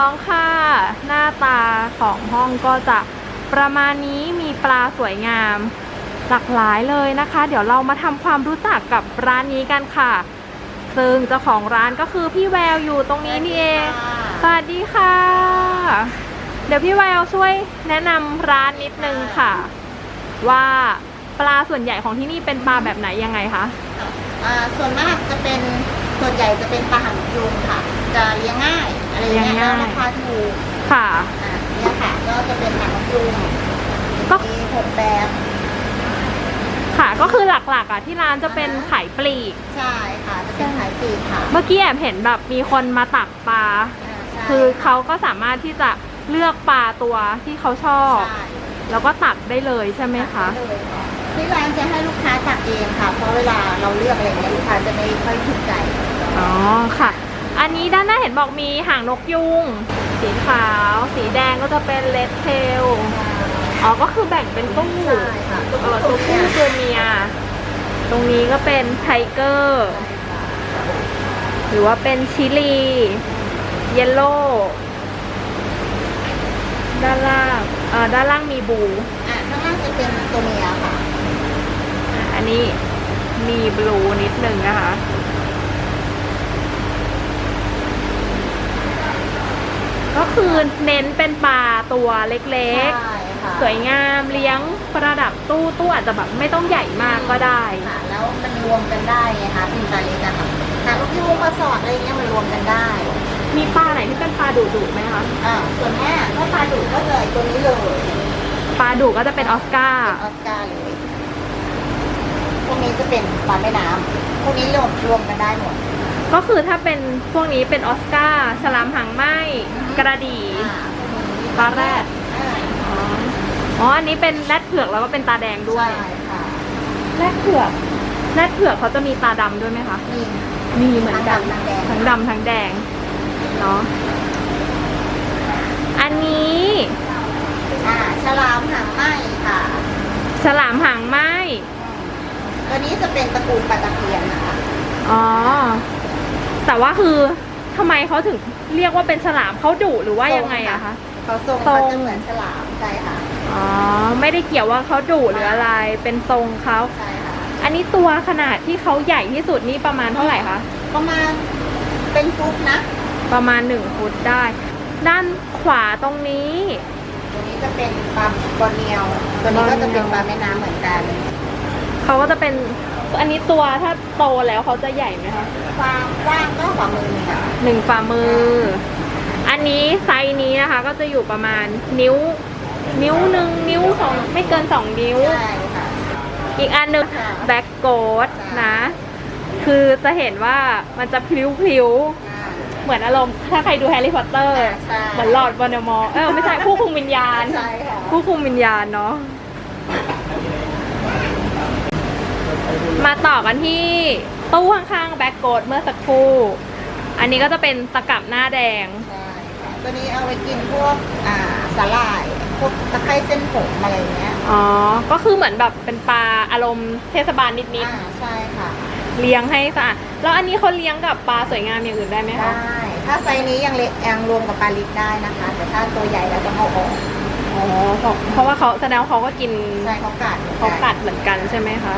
3 2ค่ะ หน้าตาของห้องก็จะประมาณนี้มีปลาสวยงามหลากหลายเลยนะคะ เดี๋ยวเรามาทำความรู้จักกับร้านนี้กันค่ะ ซึ่งเจ้าของร้านก็คือพี่แววอยู่ตรงนี้นี่เอง สวัสดีค่ะ เดี๋ยวพี่แววช่วยแนะนำร้านนิดนึงค่ะ ว่าปลาส่วนใหญ่ของที่นี่เป็นปลาแบบไหนยังไงคะอ่าส่วนมากจะเป็น ส่วนใหญ่จะเป็นปลาหางยุงค่ะ จะเลี้ยงง่ายอะไรอย่างเงี้ยเลี้ยงแล้วง่ายราคาถูกค่ะ อ่าเนี่ยค่ะก็จะเป็นหางยุงก็ มีหกแบบค่ะ ก็คือหลักๆอะที่ร้านจะเป็นขายปลีก ใช่ค่ะ จะเป็นขายปลีกค่ะเมื่อกี้แอบเห็นแบบมีคนมาตักปลาาใช่คือเขาก็สามารถที่จะเลือกปลาตัวที่เขาชอบ ใช่ แล้วก็ตักได้เลยใช่ไหมคะได้เลยค่ะที่ร้านจะให้ลูกค้าตักเองค่ะ เพราะเวลาเราเลือกอะไรเงี้ยลูกค้าจะไม่ค่อยถูกใจ อ๋อค่ะ อันนี้ด้านหน้าเห็นบอกมีหางนกยุง สีขาว สีแดงก็จะเป็นเลดเทล อ๋อ ก็คือแบ่งเป็นตู้ใช่ค่ะเออตัวผู้ตัวเมีย ตรงนี้ก็เป็นไทเกอร์ หรือว่าเป็นชิลี เยลโล่ ด้านล่างเอ่อด้านล่างมีบู อ่าข้างล่างจะเป็นตัวเมียค่ะอะอันนี้มีบลูนิดนึงนะคะ ก็คือเน้นเป็นปลาตัวเล็กใช่ค่ะๆ สวยงามเลี้ยงประดับตู้ตู้อาจจะแบบไม่ต้องใหญ่มากก็ได้ ค่ะแล้วมันรวมกันได้ไงคะเป็นปลาเล็กอะค่ะแต่ลูกยูงปลาสอดอะไรเงี้ยมันรวมกันได้มีปลาไหนที่เป็นปลาดุดุๆไหมคะอ่าส่วนแม่ถ้าปลาดุก็เลยตัวนี้เลยปลาดุก็จะเป็นออสการ์ออสการ์เลยพวกนี้จะเป็นปลาแม่น้ำพวกนี้รวมรวมกันได้หมด ก็คือถ้าเป็นพวกนี้เป็นออสการ์ฉลามหางไหมกระดี่อ่าพวกนี้ปลาแรดอ่าอ๋ออ๋ออันนี้เป็นแรดเผือกแล้วก็เป็นตาแดงด้วยใช่ค่ะแรดเผือกแรดเผือกเขาจะมีตาดำด้วยไหมคะมีมีเหมือนกันทั้งดำทั้งแดงทั้งดำทั้งแดงเนาะอันนี้อ่าฉลามหางไหมค่ะฉลามหางไหมตัวนี้จะเป็นตระกูลปลาตะเพียนนะคะอ๋อ แต่ว่าคือทำไมเขาถึงเรียกว่าเป็นฉลามเขาดุหรือว่ายังไงอะคะเขาทรงทรงเขาจะเหมือนฉลามใช่ค่ะอ๋อไม่ได้เกี่ยวว่าเขาดุหรืออะไร เป็นทรงเขาใช่ค่ะอันนี้ตัวขนาดที่เขาใหญ่ที่สุดนี่ประมาณเท่าไหร่คะประมาณเป็นฟุตนะ ประมาณหนึ่งฟุตได้ ด้านขวาตรงนี้ตัวนี้จะเป็นปลาบอร์เนียวตัวนี้ก็จะเป็นปลาแม่น้ำเหมือนกัน เขาก็จะเป็น อันนี้ตัวถ้าโตแล้วเขาจะใหญ่ไหมคะความกว้างก็ฝ่ามือหนึ่งอะหนึ่งฝ่ามือ อันนี้ไซส์นี้นะคะ ก็จะอยู่ประมาณนิ้ว นิ้วหนึ่งนิ้วสองไม่เกินสองนิ้ว ใช่ค่ะ อีกอันหนึ่งค่ะ แบ็กโกดใช่นะ คือจะเห็นว่ามันจะพลิ้วพลิ้วๆเหมือนอารมณ์ ถ้าใครดูแฮร์รี่พอตเตอร์อ่าใช่ เหมือนหลอดวอนเดอมอร์เออไม่ใช่ผู้คุมวิญญาณ ใช่ค่ะผู้คุมวิญญาณเนาะ มาต่อกันที่ตู้ข้างๆแบ็กโกดเมื่อสักครู่ อันนี้ก็จะเป็นตะกับหน้าแดง ใช่ค่ะตัวนี้เอาไว้กินพวกอ่าสาหร่ายพวกตะไคร้เส้นผมอะไรอย่างเงี้ยอ๋อ ก็คือเหมือนแบบเป็นปลาอารมณ์เทศบาลนิดอ่าใช่ค่ะๆ เลี้ยงให้สะอาด แล้วอันนี้เขาเลี้ยงกับปลาสวยงามอย่างอื่นได้ไหมได้คะถ้าไซส์นี้ยังเล็กยังรวมกับปลาลิกได้นะคะ แต่ถ้าตัวใหญ่เราจะเอาออกอ๋อ เพราะว่าเขาแสดงว่าเขาก็กินใช่เขากัดเขากัดเหมือนกันใช่ไหมคะ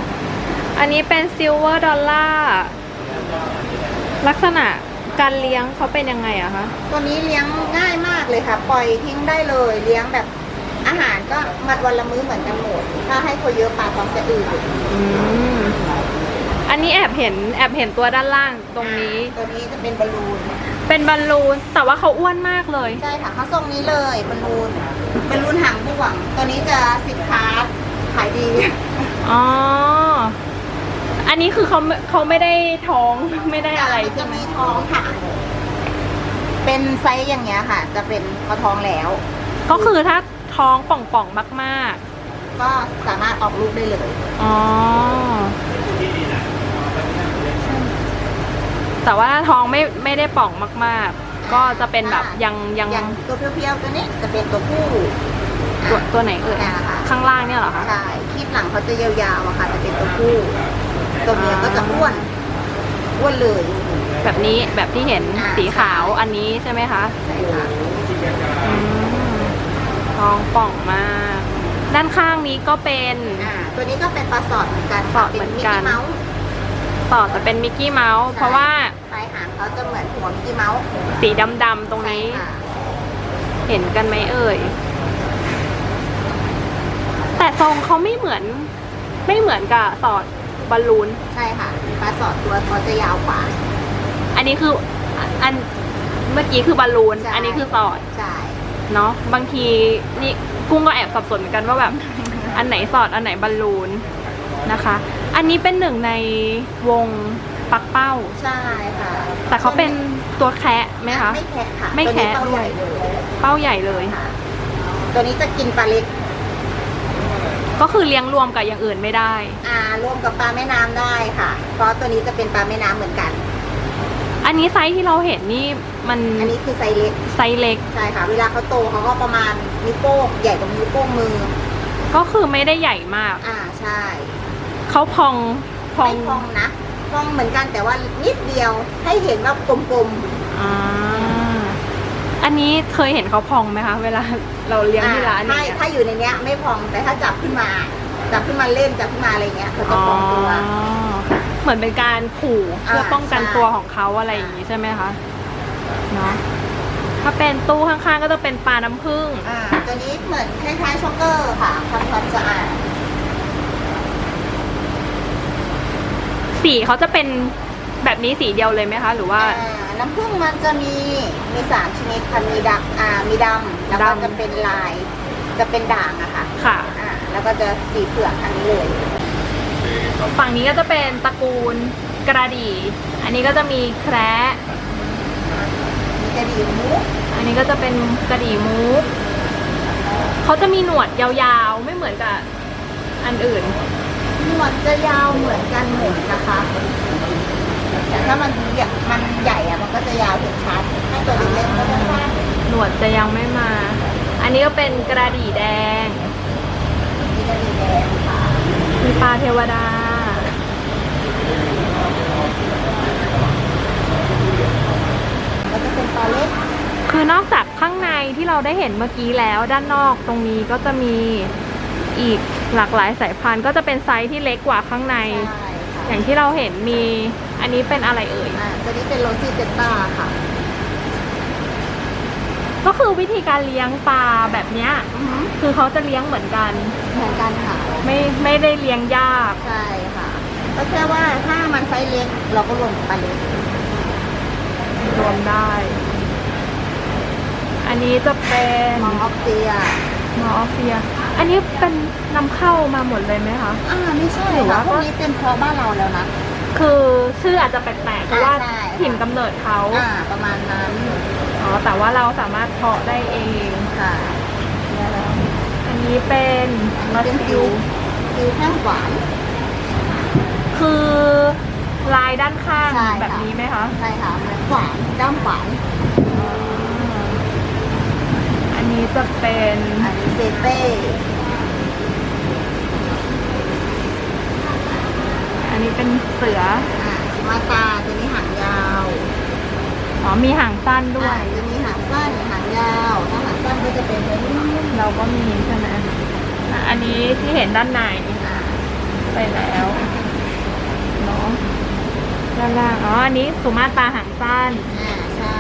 อันนี้เป็นซิลเวอร์ดอลลาร์ลักษณะการเลี้ยงเขาเป็นยังไงอะคะตัวนี้เลี้ยงง่ายมากเลยค่ะ ปล่อยทิ้งได้เลยเลี้ยงแบบอาหารก็มัดวันละมื้อเหมือนกันหมด ถ้าให้คนเยอะปลาต้องจะอืดอืมอันนี้แอบเห็นแอบเห็นตัวด้านล่างตรงนี้ ตัวนี้จะเป็นบอลลูน เป็นบอลลูนแต่ว่าเขาอ้วนมากเลย ใช่ค่ะเขาทรงนี้เลยบอลลูนบอลลูนหางบ่วง ตัวนี้จะสินค้าขายดี อ๋อ อันนี้คือเขาไม่เขาไม่ได้ท้องไม่ได้อะไรมันใช่จะไหมมีท้องค่ะ เป็นไซส์อย่างเงี้ยค่ะ จะเป็นเขาท้องแล้ว ก็คือถ้าท้องป่องๆมากก็สามารถออกลูกได้เลย ๆอ๋อแต่ว่าถ้าท้องไม่ไม่ได้ป่องมากๆ ก็จะเป็นแบบยังยังอย่างตัวเพียวๆตัวนี้จะเป็นตัวผู้ตัวตัวไหนเอ่ยเนี่ยค่ะข้างล่างเนี่ยเหรอคะ ใช่คลิปหลังเขาจะยาวๆอะค่ะ จะเป็นตัวผู้ ตัวเมียก็จะอ้วนอ้วนเลยอแบบนี้แบบที่เห็นอ่าสีขาวอันนี้ใช่ไหมคะใช่ค่ะอืมทองป่องมาก ด้านข้างนี้ก็เป็นอ่าตัวนี้ก็เป็นปลาสอดเหมือนกันสอดเหมือนกันป็มิกกี้เมาส์ต่อจะเป็นมิกกี้เมาส์ใช่เพราะว่าปลายหางเขาจะเหมือนหัวมิกกี้เมาส์สีดำๆตรงนี้ใช่ค่ะเห็นกันไหมเอ่ยแต่ทรงเขาไม่เหมือน ไม่เหมือนกับสอด บอลลูน ใช่ค่ะปลาสอดตัวเขาจะยาวกว่า อันนี้คืออันเมื่อกี้คือบอลลูน ใช่ อันนี้คือสอดใช่ เนาะบางทีนี่กุ้งก็แอบสับสนเหมือนกันว่าแบบ อันไหนสอดอันไหนบอลลูนนะคะ อันนี้เป็นหนึ่งในวงปักเป้า ใช่ค่ะแต่เขาเป็นตัวแคะไหมคะ ไม่แคะค่ะไม่แคะ ตัวนี้เป้าใหญ่เลยเป้าใหญ่เลย ค่ะ ตัวนี้จะกินปลาเล็ก ก็คือเลี้ยงรวมกับอย่างอื่นไม่ได้ อ่ารวมกับปลาแม่น้ำได้ค่ะ เพราะตัวนี้จะเป็นปลาแม่น้ำเหมือนกัน อันนี้ไซส์ที่เราเห็นนี่มันอันนี้คือไซส์เล็ก ไซส์เล็ก ใช่ค่ะ เวลาเขาโตเขาก็ประมาณนิ้วโป้งใหญ่กว่านิ้วโป้งมือ ก็คือไม่ได้ใหญ่มาก อ่าใช่เขาพองพองไม่พองนะพองเหมือนกันแต่ว่านิดเดียวให้เห็นว่ากลมอ่า อันนี้เคยเห็นเขาพองไหมคะ เวลาเราเลี้ยงๆที่ร้านถ้าอย่างเงี้ยถ้าอยู่ในเนี้ยไม่พองแต่ถ้าจับขึ้นมา จับขึ้นมาเล่นจับขึ้นมาอะไรเงี้ยเขาจะพองตัวอ๋อเหมือนเป็นการขู่เพื่ออ่าป้องกันใช่ตัวของเขาอะไรอย่างนี้ใช่ไหมคะเนาะถ้าเป็นตู้ข้างๆก็จะเป็นปลาน้ำผึ้งอ่าตัวนี้เหมือนคล้ายๆช็อกเกอร์ค่ะทำความสะอาดสีเขาจะเป็นแบบนี้สีเดียวเลยไหมคะ หรือว่า อ่า น้ำผึ้งมันจะมีมีสามชนิดค่ะมีดำอ่ามีดำแล้วก็ดำ จะเป็นลาย จะเป็นด่างอะค่ะค่ะ อ่าแล้วก็จะสีเผือกอันนี้เลย ฝั่งนี้ก็จะเป็นตระกูลกระดี่ อันนี้ก็จะมีแคระมีกระดิ่งมุกอันนี้ก็จะเป็นกระดี่มูฟเขาจะมีหนวดยาวๆ ไม่เหมือนกับอันอื่น หนวดจะยาวเหมือนกันหมดนะคะ แต่ถ้ามันใหญ่มันใหญ่อะมันก็จะยาวเห็นชัดถ้าตัวเล็กๆก็จะสั้นหนวดจะยังไม่มา อันนี้ก็เป็นกระดี่แดง มีกระดิ่งแดงค่ะมีปลาเทวดาแล้วก็เป็นปลาเล็กคือนอกจากข้างในที่เราได้เห็นเมื่อกี้แล้วด้านนอกตรงนี้ก็จะมีอีกหลากหลายสายพันธุ์ ก็จะเป็นไซส์ที่เล็กกว่าข้างใน ใช่ค่ะอย่างที่เราเห็นมี อันนี้เป็นอะไรเอ่ย อ่าตัวนี้เป็นโรซี่เตต้าค่ะ ก็คือวิธีการเลี้ยงปลาแบบเนี้ย อือหือคือเขาจะเลี้ยงเหมือนกัน เหมือนกันค่ะ ไม่ไม่ได้เลี้ยงยาก ใช่ค่ะ ก็แค่ว่าถ้ามันไซส์เล็กเราก็รวมกับปลาเล็กรวมได้ อันนี้จะเป็นมองออฟเซียมออฟเฟีย อันนี้เป็นนำเข้ามาหมดเลยไหมคะ อ่าไม่ใช่หรือว่าค่ะพวกนี้เป็นเพราะบ้านเราแล้วนะ คือชื่ออาจจะแปลกๆเพราะว่าใช่ค่ะถิ่นกำเนิดเขาอ่าประมาณนั้นอ๋อแต่ว่าเราสามารถเพาะได้เอง ค่ะอันนี้เป็นมัสเป็นซิซิลวซิวแห้งหวาน คือลายด้านข้างใช่ค่ะ แบบนี้ไหมคะใช่ค่ะเหมือนหวานด้ามหวานอันนี้จะเป็นอันนี้เซเต้ นนี้เป็นเสืออ่าสมาตาตัวนี้หางยาวอ๋อมีหางสั้นด้วอ่าย จะมีหางสั้นหางยาวถ้าหางสั้นก็จะเป็นตัวนี้เราก็มีใช่ไหมอะอันนี้ที่เห็นด้านในอ่าไปแล้วเนาะด้านล่างอ๋ออันนี้สุมาตราหางสั้นอ่าใช่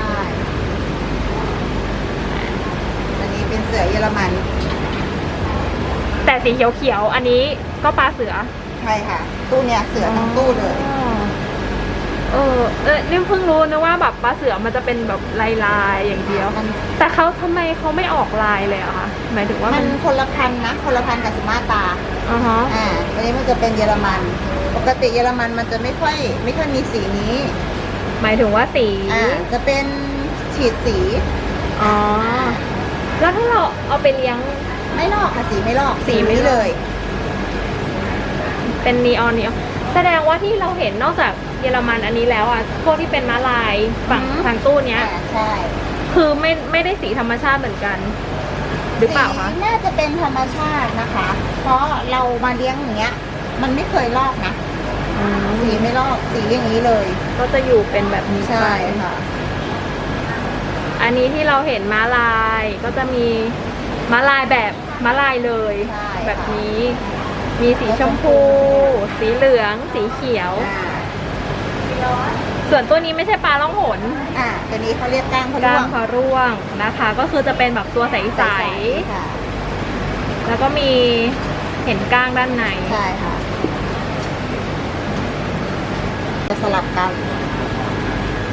อันนี้เป็นเสือเยอรมันแต่สีเขียวๆอันนี้ก็ปลาเสือ ใช่ค่ะ ตู้เนี้ยเสือทั้งตู้เลย อ๋อเออเออนี่เพิ่งรู้นะว่าแบบปลาเสือมันจะเป็นแบบลายลายๆอย่างเดียว มันแต่เขาทำไมเขาไม่ออกลายเลยอะคะหมายถึงว่ามัมันนคนละพันนะ คนละพันกับสมาตา อ๋อฮะอ่าอันนี้มันจะเป็นเยอรมัน ปกติเยอรมันมันจะไม่ค่อย ไม่ค่อยมีสีนี้หมายถึงว่าสีอ่าจะเป็นฉีดสีอ๋อแล้วถ้าเราเอาไปเลี้ยง ไม่ลอกค่ะสีไม่ลอกสีไม่ลอกนี้เลย เป็นนีออนนีออนแสดงว่าที่เราเห็นนอกจากเยอรมันอันนี้แล้วอะพวกที่เป็นม้าลายฝั่งอือฮึทางตู้เนี้ย อ่าใช่คือไม่ไม่ได้สีธรรมชาติเหมือนกัน หรือเปล่าคะ สีน่าจะเป็นธรรมชาตินะคะ เพราะเรามาเลี้ยงอย่างเงี้ย มันไม่เคยลอกนะออืมสีไม่ลอกสีอย่างนี้เลยก็จะอยู่เป็นแบบนี้ใช่ไปค่ะ อันนี้ที่เราเห็นม้าลายก็จะมีม้าลายแบบม้าลายเลย ใช่ค่ะแบบนี้ มีสีชมพู สีเหลือง สีเขียวอ่าส่วนตัวนี้ไม่ใช่ปลาล่องหนอ่าตัวนี้เขาเรียกก้างพะก้าร่วงงพะร่วงนะคะ ก็คือจะเป็นแบบตัวใสค่ะๆแล้วก็มีเห็นก้างด้านใน ใช่ค่ะ จะสลับกัน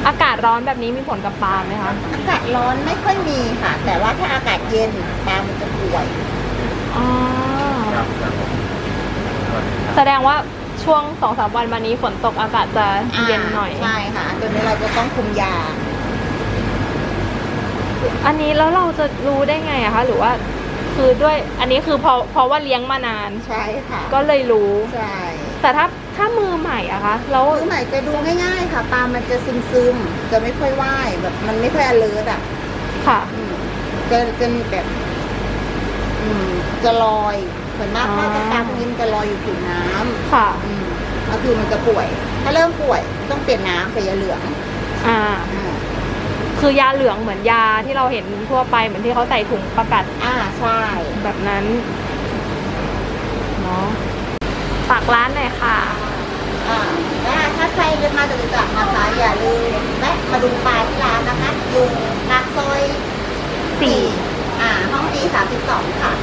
อากาศร้อนแบบนี้มีผลกับปลาไหมคะ อากาศร้อนไม่ค่อยมีค่ะ แต่ว่าถ้าอากาศเย็นปลามันจะป่วย อ๋อ ครับครับผมสวัสดีครับ แสดงว่าช่วงสองสามวันมานี้ฝนตกอากาศจะเย็นหน่อย ใช่ค่ะ ตัวนี้เราจะต้องคุมยา อันนี้แล้วเราจะรู้ได้ไงอะคะ หรือว่าคือด้วยอันนี้คือเพราะเพราะว่าเลี้ยงมานานใช่ค่ะ ก็เลยรู้ใช่แต่ถ้าถ้ามือใหม่อะคะแล้วมือใหม่จะดูง่ายๆ ค่ะปลามันจะซึมซึมๆจะไม่ค่อยว่ายแบบ มันไม่ค่อย alert อะค่ะอืมจะจะแบบอืมจะลอย ส่วนมากอ๋อถ้าจะปลาพวกนี้มันจะลอยอยู่ผิวน้ำค่ะ อืมก็คือมันจะป่วย ถ้าเริ่มป่วยต้องเปลี่ยนน้ำใส่ยาเหลืองอ่า อ่าคือยาเหลืองเหมือนยาที่เราเห็นทั่วไปเหมือนที่เขาใส่ถุงประกัดอ่าใช่แบบนั้นเนาะฝากร้านหน่อยค่ะ อ่าแล้วถ้าใครเดินมาจตุจักรนะคะอย่าลืมแวะมาดูปลาที่ร้านนะคะอยู่ปากซอยสี่อ่าห้องดีสามสิบสองค่ะ